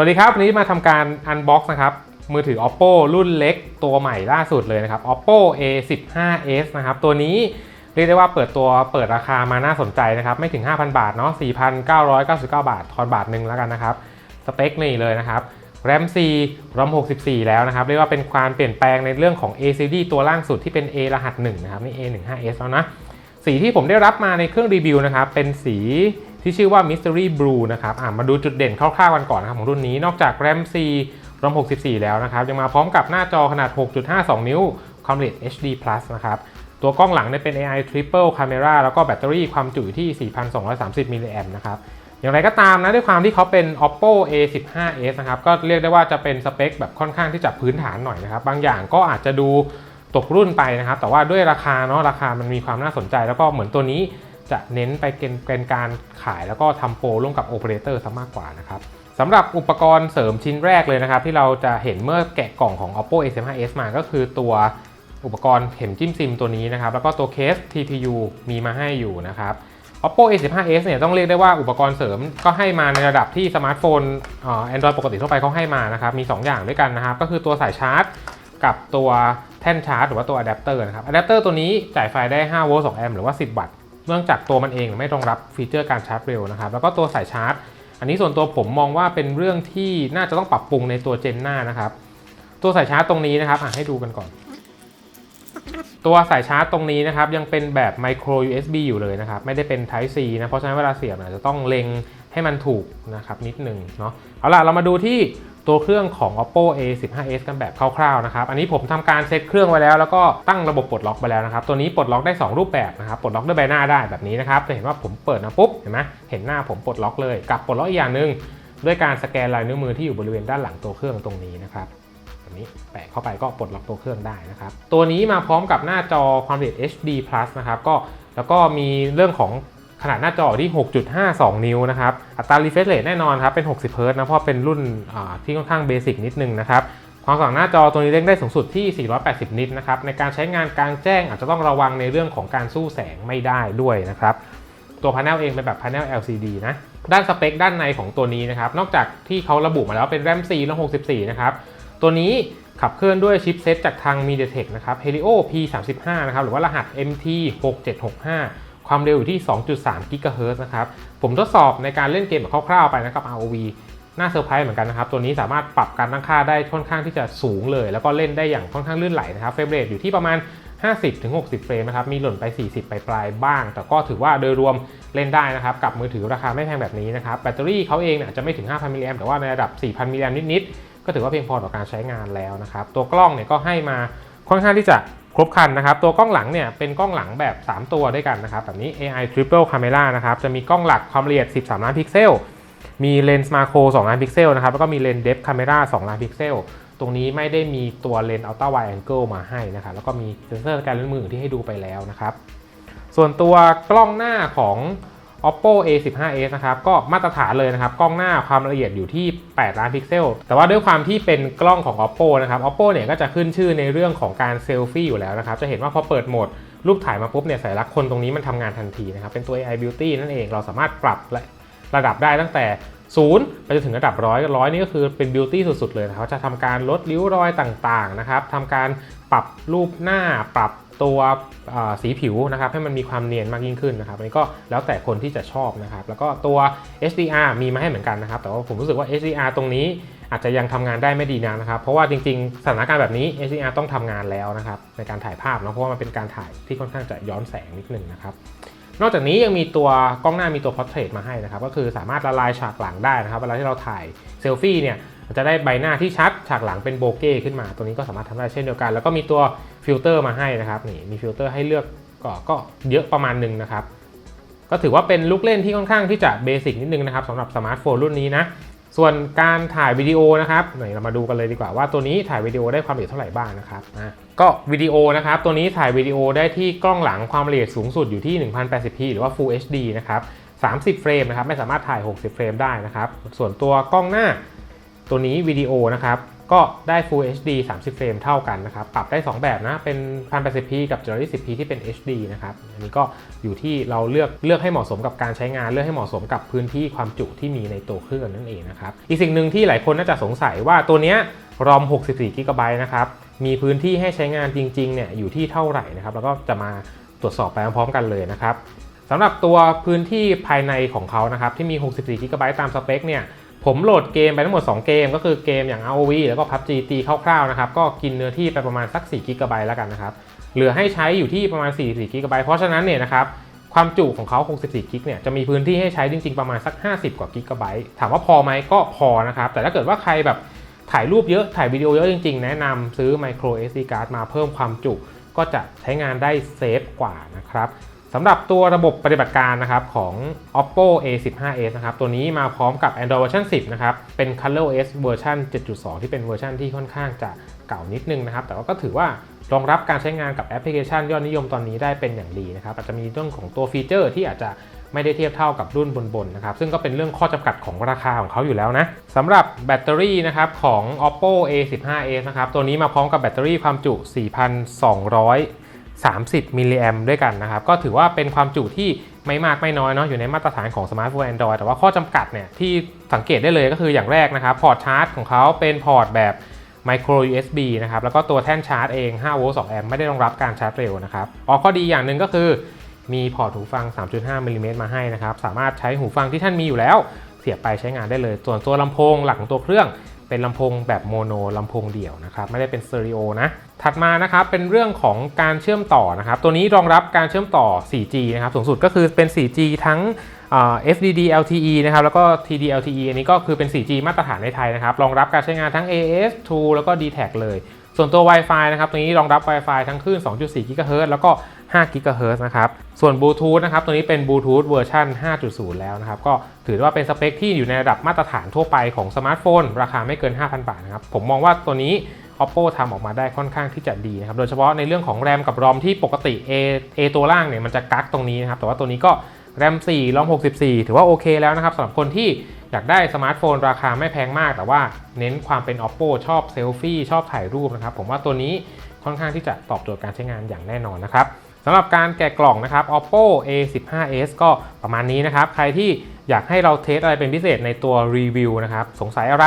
วัสดีครับวันนี้มาทำการ unbox นะครับ มือถือ oppo รุ่นเล็กตัวใหม่ล่าสุดเลยนะครับ oppo a 1 5 s นะครับ ตัวนี้เรียกได้ว่าเปิดตัวเปิดราคามาน่าสนใจนะครับ ไม่ถึง 5,000 บาทเนาะ4,999 บาท ทอนบาทหนึ่งแล้วกันนะครับ สเปคนี่เลยนะครับ RAM 4 ROM 64 แล้วนะครับ เรียกว่าเป็นความเปลี่ยนแปลงในเรื่องของ ACD ตัวล่างสุดที่เป็น A รหัส1นะครับนี่ A 1 5 s แล้วนะ สีที่ผมได้รับมาในเครื่องรีวิวนะครับ เป็นสี ที่ชื่อว่า Mystery Blue นะครับอะมาดูจุดเด่นคร่าวๆกันก่อนนะครับของรุ่นนี้นอกจาก RAM 4 ROM 64 แล้วนะครับ ยังมาพร้อมกับหน้าจอขนาด 6.52 นิ้ว ความละเอียด HD Plus นะครับตัวกล้องหลังเนี่ยเป็น AI Triple Camera แล้วก็แบตเตอรี่ความจุอยู่ที่ 4,230 มิลลิแอมป์นะครับ อย่างไรก็ตามนะด้วยความที่เขาเป็น oppo a 1 5 s นะครับ ก็เรียกได้ว่าจะเป็นสเปคแบบค่อนข้างที่จะพื้นฐานหน่อยนะครับ บางอย่างก็อาจจะดูตกรุ่นไปนะครับ แต่ว่าด้วยราคาเนาะราคามันมีความน่าสนใจ แล้วก็เหมือนตัวนี้ จะเน้นไปเป็นเป็นการขายแล้วก็ทำโปรร่วมกับโอเปอเรเตอร์ซะมากกว่านะครับสำหรับอุปกรณ์เสริมชิ้นแรกเลยนะครับ ที่เราจะเห็นเมื่อแกะกล่องของ oppo a 1 5 s มาก็คือตัวอุปกรณ์เข็มจิ้มซิมตัวนี้นะครับ แล้วก็ตัวเคส TPU มีมาให้อยู่นะครับ oppo a 1 5 s เนี่ยต้องเรียกได้ว่าอุปกรณ์เสริมก็ให้มาในระดับที่สมาร์ทโฟนเอ่อ Android ปกติทั่วไปเขาให้มานะครับ มี 2 อย่างด้วยกันนะครับ ก็คือตัวสายชาร์จ กับตัวแท่นชาร์จ หรือว่าตัวอะแดปเตอร์นะครับอะแดปเตอร์ตัวนี้จ่ายไฟได้5โวลต์2แอมป์หรือว่า 10 วัตต์ เนื่องจากตัวมันเองไม่รองรับฟีเจอร์การชาร์จเร็วนะครับแล้วก็ตัวสายชาร์จ อันนี้ส่วนตัวผมมองว่าเป็นเรื่องที่น่าจะต้องปรับปรุงในตัวเจนหน้านะครับตัวสายชาร์จตรงนี้นะครับอะให้ดูกันก่อน ตัวสายชาร์จตรงนี้นะครับยังเป็นแบบ micro USB อยู่เลยนะครับไม่ได้เป็น Type C นะเพราะฉะนั้นเวลาเสียบเนี่ยจะต้องเล็งให้มันถูกนะครับนิดหนึ่งเนาะเอาล่ะเรามาดูที่ ตัวเครื่องของ oppo a 1 5 s กันแบบคร่าวๆนะครับ อันนี้ผมทำการเซตเครื่องไว้แล้ว แล้วก็ตั้งระบบปลดล็อกไปแล้วนะครับ ตัวนี้ปลดล็อกได้ 2 รูปแบบนะครับ ปลดล็อกด้วยใบหน้าได้แบบนี้นะครับ จะเห็นว่าผมเปิดมาปุ๊บ เห็นไหมเห็นหน้าผมปลดล็อกเลย กับปลดล็อกอีกอย่างหนึ่งด้วยการสแกนลายนิ้วมือที่อยู่บริเวณด้านหลังตัวเครื่องตรงนี้นะครับแบบนี้แปะเข้าไปก็ปลดล็อกตัวเครื่องได้นะครับ ตัวนี้มาพร้อมกับหน้าจอความละเอียด HD Plus นะครับ ก็แล้วก็มีเรื่องของ ขนาดหน้าจอที่ 6.52 นิ้วนะครับ อัตรา refresh rate แน่นอนครับ เป็น 60 Hz นะ เพราะเป็นรุ่นที่ค่อนข้างเบสิกนิดนึงนะครับ ความสว่างหน้าจอตัวนี้เร่งได้สูงสุดที่ 480 นิตนะครับ ในการใช้งานกลางแจ้งอาจจะต้องระวังในเรื่องของการสู้แสงไม่ได้ด้วยนะครับ ตัวพา n e l เองเป็นแบบ panel LCD นะ ด้านสเปคด้านในของตัวนี้นะครับ นอกจากที่เขาระบุมาแล้วเป็น RAM 4และ64 นะครับ ตัวนี้ขับเคลื่อนด้วยชิปเซตจากทาง MediaTek นะครับ Helio P35 นะครับ หรือว่ารหัส MT 6765 ความเร็วอยู่ที่ 2.3 GHz นะครับ ผมทดสอบในการเล่นเกมแบบคร่าวๆไปนะครับ ROV น่าเซอร์ไพรส์เหมือนกันนะครับ ตัวนี้สามารถปรับการตั้งค่าได้ค่อนข้างที่จะสูงเลย แล้วก็เล่นได้อย่างค่อนข้างลื่นไหลนะครับ เฟรมเรทอยู่ที่ประมาณ 50-60 เฟรมนะครับ มีหล่นไป 40 ไปปลายบ้าง แต่ก็ถือว่าโดยรวมเล่นได้นะครับ กับมือถือราคาไม่แพงแบบนี้นะครับ แบตเตอรี่เขาเองเนี่ยอาจจะไม่ถึง 5,000 มิลลิแอมแต่ว่าในระดับ 4,000 มิลลิแอมนิดๆ ก็ถือว่าเพียงพอต่อการใช้งานแล้วนะครับ ตัวกล้องเนี่ยก็ให้มาค่อนข้างที่จะ ครบคันนะครับ ตัวกล้องหลังเนี่ยเป็นกล้องหลังแบบ 3 ตัวด้วยกันนะครับ แบบนี้ AI Triple Camera นะครับ จะมีกล้องหลักความละเอียด 13 ล้านพิกเซล มีเลนส์มาโคร2ล้านพิกเซลนะครับ แล้วก็มีเลนส์เดฟคาเมรา2ล้านพิกเซล ตรงนี้ไม่ได้มีตัวเลนส์อัลตร้าไวแองเกิลมาให้นะครับ แล้วก็มีเซนเซอร์การเล่นมือที่ให้ดูไปแล้วนะครับ ส่วนตัวกล้องหน้าของ oppo a 1 5 s นะครับก็มาตรฐานเลยนะครับกล้องหน้าความละเอียดอยู่ที่ 8 ล้านพิกเซล แต่ว่าด้วยความที่เป็นกล้องของ oppo นะครับ oppo เนี่ยก็จะขึ้นชื่อในเรื่องของการเซลฟี่อยู่แล้วนะครับ จะเห็นว่าพอเปิดโหมดรูปถ่ายมาปุ๊บเนี่ยสัญลักษณ์คนตรงนี้มันทำงานทันทีนะครับ เป็นตัว AI beauty นั่นเองเราสามารถปรับระดับได้ตั้งแต่ศูนย์ไปจนถึงระดับร้อยร้อยนี่ก็คือเป็นบิวตี้สุด ๆ เลยนะครับจะทำการลดริ้วรอยต่างๆนะครับทำการปรับรูปหน้าปรับ ตัวสีผิวนะครับให้มันมีความเนียนมากยิ่งขึ้นนะครับอันนี้ก็แล้วแต่คนที่จะชอบนะครับแล้วก็ตัว HDR มีมาให้เหมือนกันนะครับแต่ว่าผมรู้สึกว่า HDR ตรงนี้อาจจะยังทำงานได้ไม่ดีนักนะครับ เพราะว่าจริงๆ สถานการณ์แบบนี้ HDR ต้องทำงานแล้วนะครับในการถ่ายภาพเนาะเพราะว่ามันเป็นการถ่ายที่ค่อนข้างจะย้อนแสงนิดนึงนะครับนอกจากนี้ยังมีตัวกล้องหน้ามีตัว portrait มาให้นะครับก็คือสามารถละลายฉากหลังได้นะครับเวลาที่เราถ่ายเซลฟี่เนี่ย จะได้ใบหน้าที่ชัด ฉากหลังเป็นโบเก้ขึ้นมา ตัวนี้ก็สามารถทำได้เช่นเดียวกัน แล้วก็มีตัวฟิลเตอร์มาให้นะครับนี่มีฟิลเตอร์ให้เลือกก็ก็เยอะประมาณหนึ่งนะครับ ก็ถือว่าเป็นลูกเล่นที่ค่อนข้างที่จะเบสิกนิดนึงนะครับสำหรับสมาร์ทโฟนรุ่นนี้นะส่วนการถ่ายวิดีโอนะครับไหนเรามาดูกันเลยดีกว่าว่าตัวนี้ถ่ายวิดีโอได้ความละเอียดเท่าไหร่บ้างนะครับอะก็วิดีโอนะครับตัวนี้ถ่ายวิดีโอได้ที่กล้องหลังความละเอียดสูงสุดอยู่ที่ 1080p หรือว่า Full HD นะครับ30 เฟรมนะครับไม่สามารถถ่าย 60 เฟรมได้นะครับส่วนตัวกล้องหน้า ตัวนี้วิดีโอนะครับก็ได้ Full HD 30 เฟรมเท่ากันนะครับ ปรับได้ 2 แบบนะ เป็น 1080p กับ 720p ที่เป็น HD นะครับ อันนี้ก็อยู่ที่เราเลือกเลือกให้เหมาะสมกับการใช้งาน เลือกให้เหมาะสมกับพื้นที่ความจุที่มีในตัวเครื่องนั่นเองนะครับ อีกสิ่งหนึ่งที่หลายคนน่าจะสงสัยว่าตัวเนี้ย ROM 64 GB นะครับ มีพื้นที่ให้ใช้งานจริงๆ เนี่ยอยู่ที่เท่าไหร่นะครับ แล้วก็จะมาตรวจสอบไปพร้อมๆกันเลยนะครับสำหรับตัวพื้นที่ภายในของเขานะครับที่มี 64 GB ตามสเปคเนี่ย ผมโหลดเกมไปทั้งหมด 2 เกม ก็คือเกมอย่าง ROV แล้วก็ PUBG ตีคร่าวๆนะครับก็กินเนื้อที่ไปประมาณสัก4 GB แล้วกันนะครับเหลือให้ใช้อยู่ที่ประมาณ44 GB เพราะฉะนั้นเนี่ยนะครับความจุของเขา64กิกเนี่ยจะมีพื้นที่ให้ใช้จริงๆประมาณสัก 50 กว่ากิกะไบต์ถามว่าพอไหมก็พอนะครับแต่ถ้าเกิดว่าใครแบบถ่ายรูปเยอะถ่ายวิดีโอเยอะจริงๆ แนะนำซื้อ micro SD card มาเพิ่มความจุ ก็จะใช้งานได้เซฟกว่านะครับ สำหรับตัวระบบปฏิบัติการนะครับของ oppo a15s นะครับ ตัวนี้มาพร้อมกับ android version 10 นะครับ เป็น colorOS เวอร์ชัน7.2 ที่เป็นเวอร์ชันที่ค่อนข้างจะเก่านิดนึงนะครับ แต่ว่าก็ถือว่ารองรับการใช้งานกับแอปพลิเคชันยอดนิยมตอนนี้ได้เป็นอย่างดีนะครับ อาจจะมีเรื่องของตัวฟีเจอร์ที่อาจจะไม่ได้เทียบเท่ากับรุ่นบนๆนะครับ ซึ่งก็เป็นเรื่องข้อจำกัดของราคาของเขาอยู่แล้วนะสำหรับแบตเตอรี่นะครับของ oppo a15s นะครับ ตัวนี้มาพร้อมกับแบตเตอรี่ความจุ 4,200 30 มิลลิแอมด้วยกันนะครับ ก็ถือว่าเป็นความจุที่ไม่มากไม่น้อยเนาะอยู่ในมาตรฐานของสมาร์ทโฟน Android แต่ว่าข้อจำกัดเนี่ยที่สังเกตได้เลยก็คืออย่างแรกนะครับ พอร์ตชาร์จของเขาเป็นพอร์ตแบบ micro USB นะครับ แล้วก็ตัวแท่นชาร์จเอง5โวลต์2แอมป์ไม่ได้รองรับการชาร์จเร็วนะครับอ๋อข้อดีอย่างหนึ่งก็คือมีพอร์ตหูฟัง 3.5มิลลิเมตรมาให้นะครับ สามารถใช้หูฟังที่ท่านมีอยู่แล้ว เสียบไปใช้งานได้เลย ส่วนตัวลำโพงหลักของตัวเครื่อง เป็นลำโพงแบบโมโนลำโพงเดี่ยวนะครับไม่ได้เป็นสเตอริโอนะถัดมานะครับเป็นเรื่องของการเชื่อมต่อนะครับตัวนี้รองรับการเชื่อมต่อ 4G นะครับสูงสุดก็คือเป็น 4G ทั้ง FDD LTE นะครับแล้วก็ TD LTE อันนี้ก็คือเป็น 4G มาตรฐานในไทยนะครับรองรับการใช้งานทั้ง AS True แล้วก็ d t แทเลย ส่วนตัว Wi-Fi นะครับตัวนี้รองรับ Wi-Fi ทั้งคลื่น 2.4 GHz แล้วก็ 5 GHz นะครับ ส่วน Bluetooth นะครับ ตัวนี้เป็น Bluetooth เวอร์ชัน5.0 แล้วนะครับ ก็ถือว่าเป็นสเปคที่อยู่ในระดับมาตรฐานทั่วไปของสมาร์ทโฟน ราคาไม่เกิน 5,000 บาทนะครับ ผมมองว่าตัวนี้ oppo ทำออกมาได้ค่อนข้างที่จะดีนะครับ โดยเฉพาะในเรื่องของแรมกับรอมที่ปกติ A A ตัวล่างเนี่ยมันจะกักตรงนี้นะครับ แต่ว่าตัวนี้ก็แรม4รอม64 ถือว่าโอเคแล้วนะครับสำหรับคนที่อยากได้สมาร์ทโฟนราคาไม่แพงมาก แต่ว่าเน้นความเป็น oppo ชอบเซลฟี่ชอบถ่ายรูปนะครับ ผมว่าตัวนี้ค่อนข้างที่จะตอบโจทย์การใช้งานอย่างแน่นอนนะครับ สำหรับการแกะกล่องนะครับ oppo a15s ก็ประมาณนี้นะครับ ใครที่อยากให้เราเทสอะไรเป็นพิเศษในตัวรีวิวนะครับ สงสัยอะไร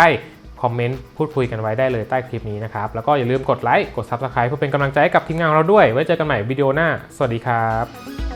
คอมเมนต์พูดคุยกันไว้ได้เลยใต้คลิปนี้นะครับ แล้วก็อย่าลืมกดไลค์ กด Subscribe เพื่อเป็นกำลังใจให้กับทีมงานของเราด้วย ไว้เจอกันใหม่วิดีโอหน้า สวัสดีครับ